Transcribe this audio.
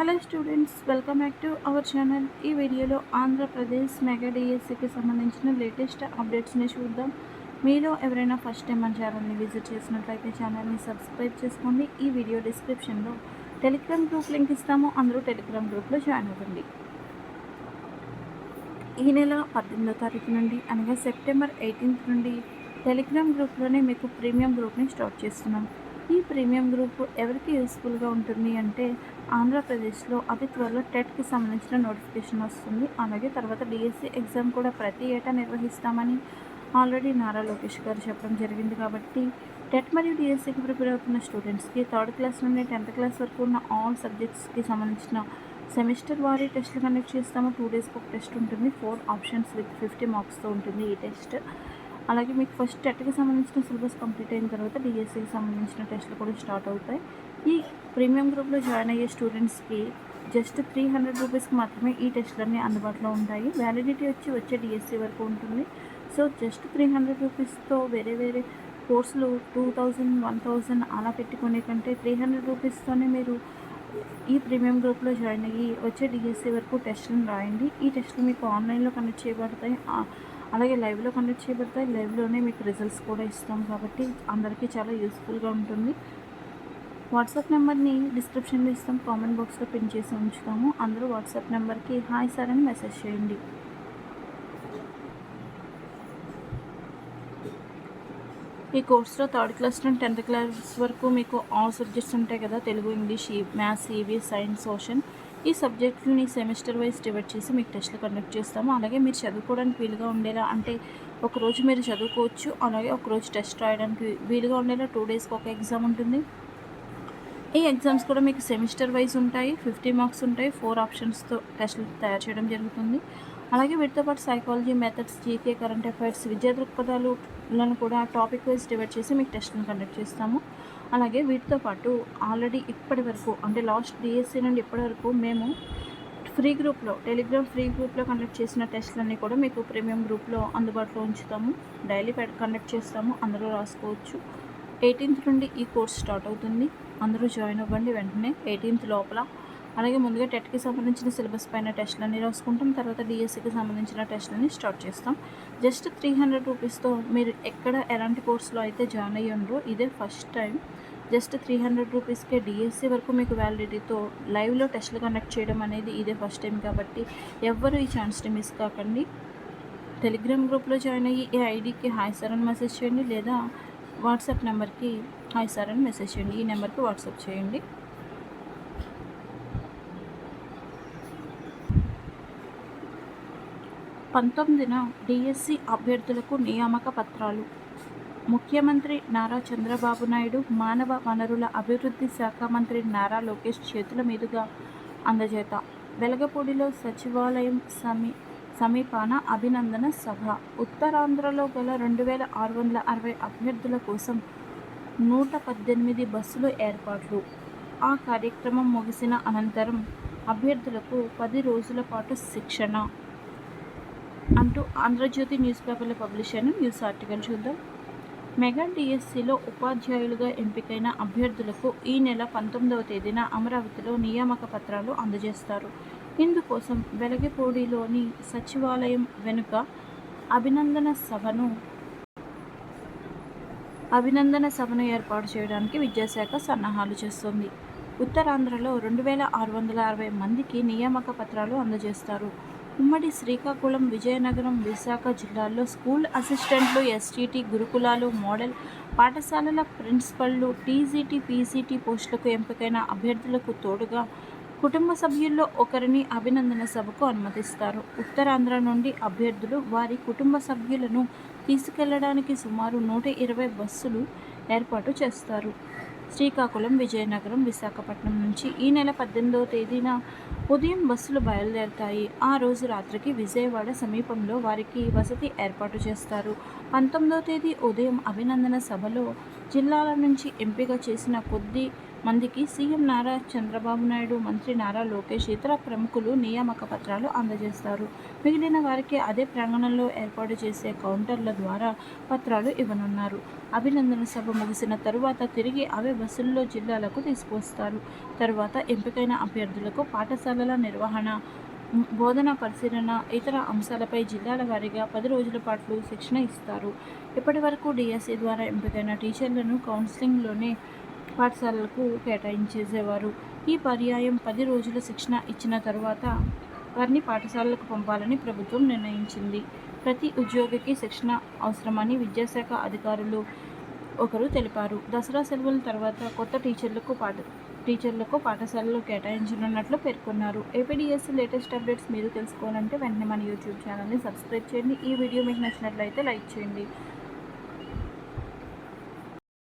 Hello students welcome back to our channel. ఈ వీడియోలో Andhra Pradesh mega డిఎస్సికి సంబంధించిన లేటెస్ట్ అప్డేట్స్ని చూద్దాం. మీలో ఎవరైనా ఫస్ట్ టైం మన ఛానల్ని విజిట్ చేసినట్లయితే ఛానల్ని సబ్స్క్రైబ్ చేసుకోండి. ఈ వీడియో డిస్క్రిప్షన్లో టెలిగ్రామ్ గ్రూప్ లింక్ ఇస్తాము. అందరూ టెలిగ్రామ్ గ్రూప్లో జాయిన్ అవ్వండి. ఈ నెల పద్దెనిమిదో తారీఖు నుండి అనగా సెప్టెంబర్ ఎయిటీన్త్ నుండి టెలిగ్రామ్ గ్రూప్లోనే మీకు ప్రీమియం గ్రూప్ని స్టార్ట్ చేస్తున్నాం. ఈ ప్రీమియం గ్రూప్ ఎవరికి యూస్ఫుల్గా ఉంటుంది అంటే ఆంధ్రప్రదేశ్లో అతి త్వరలో టెట్కి సంబంధించిన నోటిఫికేషన్ వస్తుంది. అలాగే తర్వాత డిఎస్సి ఎగ్జామ్ కూడా ప్రతి ఏటా నిర్వహిస్తామని ఆల్రెడీ నారా లోకేష్ గారు చెప్పడం జరిగింది కాబట్టి టెట్ మరియు డిఎస్సికి ప్రిపేర్ అవుతున్న స్టూడెంట్స్కి థర్డ్ క్లాస్ నుండి టెన్త్ క్లాస్ వరకు ఉన్న ఆల్ సబ్జెక్ట్స్కి సంబంధించిన సెమిస్టర్ వారీ టెస్ట్లు కండక్ట్ చేస్తాము. టూ డేస్కి ఒక టెస్ట్ ఉంటుంది. ఫోర్ ఆప్షన్స్ విత్ ఫిఫ్టీ మార్క్స్తో ఉంటుంది ఈ టెస్ట్. అలాగే మీకు ఫస్ట్ టెట్కి సంబంధించిన సిలబస్ కంప్లీట్ అయిన తర్వాత డిఎస్సికి సంబంధించిన టెస్ట్లు కూడా స్టార్ట్ అవుతాయి. ఈ ప్రీమియం గ్రూప్లో జాయిన్ అయ్యే స్టూడెంట్స్కి జస్ట్ త్రీ హండ్రెడ్ రూపీస్కి మాత్రమే ఈ టెస్ట్లన్నీ అందుబాటులో ఉంటాయి. వ్యాలిడిటీ వచ్చి వచ్చే డిఎస్సి వరకు ఉంటుంది. సో జస్ట్ త్రీ హండ్రెడ్ రూపీస్తో వేరే వేరే కోర్సులు టూ థౌజండ్ వన్ థౌజండ్ అలా పెట్టుకునే కంటే త్రీ హండ్రెడ్ రూపీస్తోనే మీరు ఈ ప్రీమియం గ్రూప్లో జాయిన్ అయ్యి వచ్చే డిఎస్సి వరకు టెస్ట్లను రాయండి. ఈ టెస్ట్లు మీకు ఆన్లైన్లో కండక్ట్ చేయబడతాయి. అలాగే లైవ్లో కండక్ట్ చేయబడతాయి. లైవ్లోనే మీకు రిజల్ట్స్ కూడా ఇస్తాం కాబట్టి అందరికీ చాలా యూస్ఫుల్గా ఉంటుంది. వాట్సాప్ నెంబర్ని డిస్క్రిప్షన్లో ఇస్తాం కామెంట్ బాక్స్లో పిన్ చేసి ఉంచుతాము. అందరూ వాట్సాప్ నెంబర్కి హాయ్ సార్ అని మెసేజ్ చేయండి. ఈ కోర్స్లో థర్డ్ క్లాస్ నుండి టెన్త్ క్లాస్ వరకు మీకు ఆల్ సబ్జెక్ట్స్ ఉంటాయి కదా Telugu English maths EVS science social ఈ సబ్జెక్టుని సెమిస్టర్ వైజ్ డివైడ్ చేసి మీకు టెస్ట్లు కండక్ట్ చేస్తాము. అలాగే మీరు చదువుకోవడానికి వీలుగా ఉండేలా అంటే ఒకరోజు మీరు చదువుకోవచ్చు. అలాగే ఒకరోజు టెస్ట్ రాయడానికి వీలుగా ఉండేలా టూ డేస్కి ఒక ఎగ్జామ్ ఉంటుంది. ఈ ఎగ్జామ్స్ కూడా మీకు సెమిస్టర్ వైజ్ ఉంటాయి ఫిఫ్టీ మార్క్స్ ఉంటాయి ఫోర్ ఆప్షన్స్తో టెస్ట్లు తయారు చేయడం జరుగుతుంది. అలాగే వీటితో పాటు psychology methods GK current affairs విద్యా దృక్పథాలను కూడా టాపిక్ వైజ్ డివైడ్ చేసి మీకు టెస్ట్లను కండక్ట్ చేస్తాము. అలాగే వీటితో పాటు ఆల్రెడీ ఇప్పటి వరకు అంటే లాస్ట్ డిఎస్సీ నుండి ఇప్పటి వరకు మేము ఫ్రీ గ్రూప్లో టెలిగ్రామ్ ఫ్రీ గ్రూప్లో కండక్ట్ చేసిన టెస్ట్లన్నీ కూడా మీకు ప్రీమియం గ్రూప్లో అందుబాటులో ఉంచుతాము. డైలీ కండక్ట్ చేస్తాము అందరూ రాసుకోవచ్చు. ఎయిటీన్త్ నుండి ఈ కోర్స్ స్టార్ట్ అవుతుంది. అందరూ జాయిన్ అవ్వండి వెంటనే ఎయిటీన్త్ లోపల. అలాగే ముందుగా టెట్కి సంబంధించిన సిలబస్ పైన టెస్ట్లన్నీ రాసుకుంటాం. తర్వాత డిఎస్సికి సంబంధించిన టెస్ట్లని స్టార్ట్ చేస్తాం. జస్ట్ త్రీ హండ్రెడ్ రూపీస్తో మీరు ఎక్కడ ఎలాంటి కోర్సులో అయితే జాయిన్ అయ్యి ఉండరో ఇదే first time just three hundred రూపీస్కే డిఎస్సి వరకు మీకు వ్యాలిడిటీతో లైవ్లో టెస్ట్లు కండక్ట్ చేయడం అనేది ఇదే ఫస్ట్ టైం కాబట్టి ఎవ్వరు ఈ ఛాన్స్ని మిస్ కాకండి. టెలిగ్రామ్ గ్రూప్లో జాయిన్ అయ్యి ఈ ఐడికి హాయ్ సార్ అని మెసేజ్ చేయండి లేదా వాట్సాప్ నెంబర్కి హాయ్ సార్ అని మెసేజ్ చేయండి. ఈ నెంబర్కి వాట్సాప్ చేయండి. పంతొమ్మిదిన డిఎస్సి అభ్యర్థులకు నియామక పత్రాలు. ముఖ్యమంత్రి నారా చంద్రబాబు నాయుడు మానవ వనరుల అభివృద్ధి శాఖ మంత్రి నారా లోకేష్ చేతుల మీదుగా అందజేత. వెలగపూడిలో సచివాలయం సమీ సమీపాన అభినందన సభ. ఉత్తరాంధ్రలో గల రెండు వేల ఆరు వందల అరవై అభ్యర్థుల కోసం నూట పద్దెనిమిది బస్సులు ఏర్పాట్లు. ఆ కార్యక్రమం ముగిసిన అనంతరం అభ్యర్థులకు పది రోజుల పాటు శిక్షణ. అంటూ ఆంధ్రజ్యోతి న్యూస్ పేపర్లో పబ్లిష్ అయిన న్యూస్ ఆర్టికల్ చూద్దాం. మెగా డిఎస్సిలో ఉపాధ్యాయులుగా ఎంపికైన అభ్యర్థులకు ఈ నెల పంతొమ్మిదవ తేదీన అమరావతిలో నియామక పత్రాలు అందజేస్తారు. ఇందుకోసం వెలగపూడిలోని సచివాలయం వెనుక అభినందన సభను అభినందన సభను ఏర్పాటు చేయడానికి విద్యాశాఖ సన్నాహాలు చేస్తుంది. ఉత్తరాంధ్రలో రెండు వేల ఆరు వందల అరవై మందికి నియామక పత్రాలు అందజేస్తారు. ఉమ్మడి శ్రీకాకుళం విజయనగరం విశాఖ జిల్లాల్లో స్కూల్ అసిస్టెంట్లు ఎస్టీటీ గురుకులాలు మోడల్ పాఠశాలల ప్రిన్సిపల్లు టీజీటీ పీసీటీ పోస్టులకు ఎంపికైన అభ్యర్థులకు తోడుగా కుటుంబ సభ్యుల్లో ఒకరిని అభినందన సభకు అనుమతిస్తారు. ఉత్తరాంధ్ర నుండి అభ్యర్థులు వారి కుటుంబ సభ్యులను తీసుకెళ్ళడానికి సుమారు నూట ఇరవై బస్సులు ఏర్పాటు చేస్తారు. శ్రీకాకుళం విజయనగరం విశాఖపట్నం నుంచి ఈ నెల పద్దెనిమిదవ తేదీన ఉదయం బస్సులు బయలుదేరుతాయి. ఆ రోజు రాత్రికి విజయవాడ సమీపంలో వారికి వసతి ఏర్పాటు చేస్తారు. పంతొమ్మిదవ తేదీ ఉదయం అభినందన సభలో జిల్లాల నుంచి ఎంపిక చేసిన కొద్ది మందికి సీఎం నారా చంద్రబాబు నాయుడు మంత్రి నారా లోకేష్ ఇతర ప్రముఖులు నియామక పత్రాలు అందజేస్తారు. మిగిలిన వారికి అదే ప్రాంగణంలో ఏర్పాటు చేసే కౌంటర్ల ద్వారా పత్రాలు ఇవ్వనున్నారు. అభినందన సభ ముగిసిన తరువాత తిరిగి అవే బస్సుల్లో జిల్లాలకు తీసుకువస్తారు. తరువాత ఎంపికైన అభ్యర్థులకు పాఠశాలల నిర్వహణ బోధన పరిశీలన ఇతర అంశాలపై జిల్లాల వారీగా పది రోజుల పాటు శిక్షణ ఇస్తారు. ఇప్పటి వరకు డిఎస్సి ద్వారా ఎంపికైన టీచర్లను కౌన్సిలింగ్లోనే పాఠశాలలకు కేటాయించేసేవారు. ఈ పర్యాయం పది రోజుల శిక్షణ ఇచ్చిన తరువాత వారిని పాఠశాలలకు పంపాలని ప్రభుత్వం నిర్ణయించింది. ప్రతి ఉద్యోగికి శిక్షణ అవసరమని విద్యాశాఖ అధికారులు ఒకరు తెలిపారు. దసరా సెలవుల తర్వాత కొత్త టీచర్లకు పాఠ టీచర్లకు పాఠశాలలో కేటాయించనున్నట్లు పేర్కొన్నారు. ఏపీడిఎస్సి లేటెస్ట్ అప్డేట్స్ మీరు తెలుసుకోవాలంటే వెంటనే మన యూట్యూబ్ ఛానల్ని సబ్స్క్రైబ్ చేయండి. ఈ వీడియో మీకు నచ్చినట్లయితే లైక్ చేయండి.